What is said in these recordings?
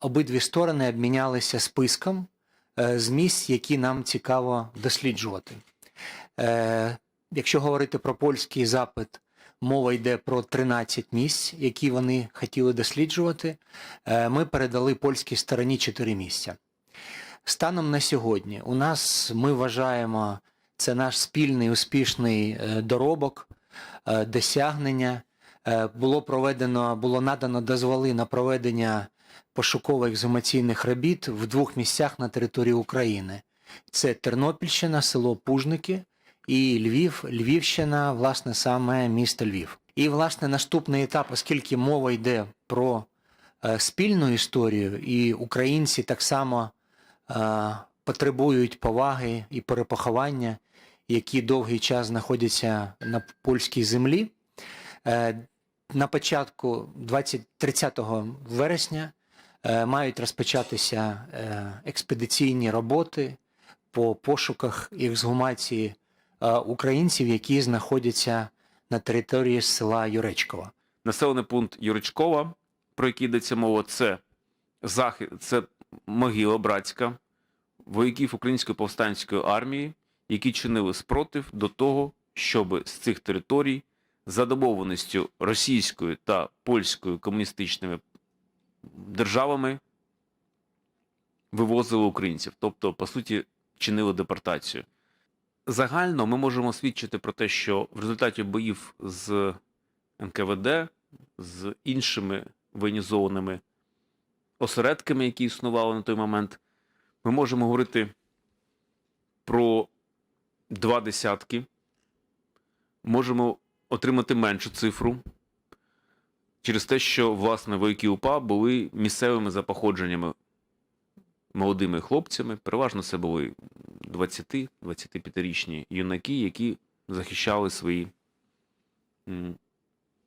обидві сторони обмінялися списком е, з місць, які нам цікаво досліджувати. Е, Якщо говорити про польський запит, мова йде про 13 місць, які вони хотіли досліджувати. Е, Ми передали польській стороні 4 місця. Станом на сьогодні у нас ми вважаємо це наш спільний успішний доробок, досягнення. Було проведено, було надано дозволи на проведення пошуково-ексгумаційних робіт в двох місцях на території України. Це Тернопільщина, село Пужники і Львів, Львівщина, власне, саме місто Львів. І, власне, наступний етап, оскільки мова йде про е, спільну історію, і українці так само е, потребують поваги і перепоховання, які довгий час знаходяться на польській землі. Е, на початку 20, 30 вересня мають розпочатися е, експедиційні роботи по пошуках і ексгумації е, українців, які знаходяться на території села Юречкова. Населений пункт Юричкова, про який йдеться мова, це захід, це могила братська вояків Української повстанської армії, які чинили спротив до того, щоб з цих територій за домовленістю російською та польською комуністичними державами вивозили українців, тобто, по суті, чинили депортацію. Загально ми можемо свідчити про те, що в результаті боїв з НКВД, з іншими воєнізованими осередками, які існували на той момент, ми можемо говорити про два десятки, можемо отримати меншу цифру через те, що власне вояки УПА були місцевими за походженнями молодими хлопцями. Переважно це були 20-25-річні юнаки, які захищали свої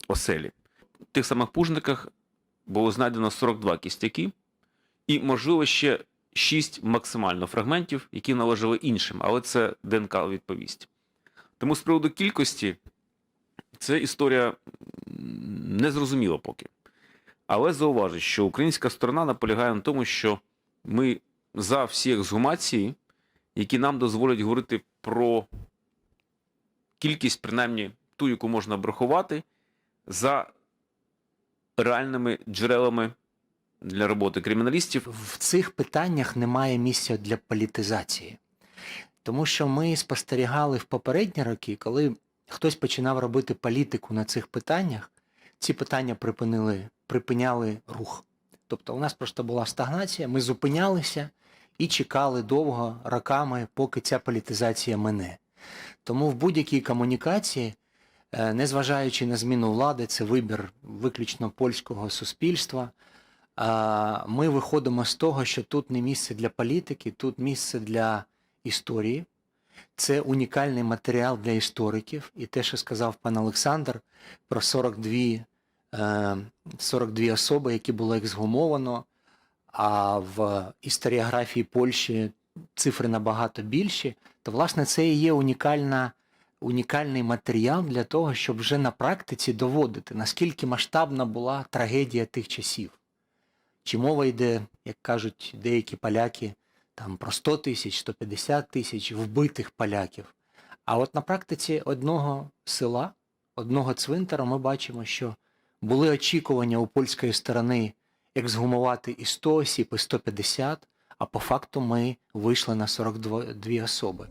оселі. В тих самих пужниках було знайдено 42 кістяки, і, можливо, ще 6 максимально фрагментів, які належали іншим, але це ДНК відповість. Тому з приводу кількості це історія м, незрозуміла поки. Але зауважу, що українська сторона наполягає на тому, що ми за всі ексгумації, які нам дозволять говорити про кількість, принаймні ту, яку можна обрахувати, за реальними джерелами для роботи криміналістів. В цих питаннях немає місця для політизації. Тому що ми спостерігали в попередні роки, коли хтось починав робити політику на цих питаннях, ці питання припинили, припиняли рух. Тобто у нас просто була стагнація, ми зупинялися і чекали довго роками, поки ця політизація мине. Тому в будь-якій комунікації, е, незважаючи на зміну влади, це вибір виключно польського суспільства. Ми виходимо з того, що тут не місце для політики, тут місце для історії. Це унікальний матеріал для істориків. І те, що сказав пан Олександр про 42, е, 42 особи, які було ексгумовано, а в історіографії Польщі цифри набагато більші, то власне це і є унікальна, унікальний матеріал для того, щоб вже на практиці доводити, наскільки масштабна була трагедія тих часів. Чи мова йде, як кажуть деякі поляки, там про 100 тисяч, 150 тисяч вбитих поляків. А от на практиці одного села, одного цвинтара ми бачимо, що були очікування у польської сторони ексгумувати і 100 осіб, і 150, а по факту ми вийшли на 42 особи.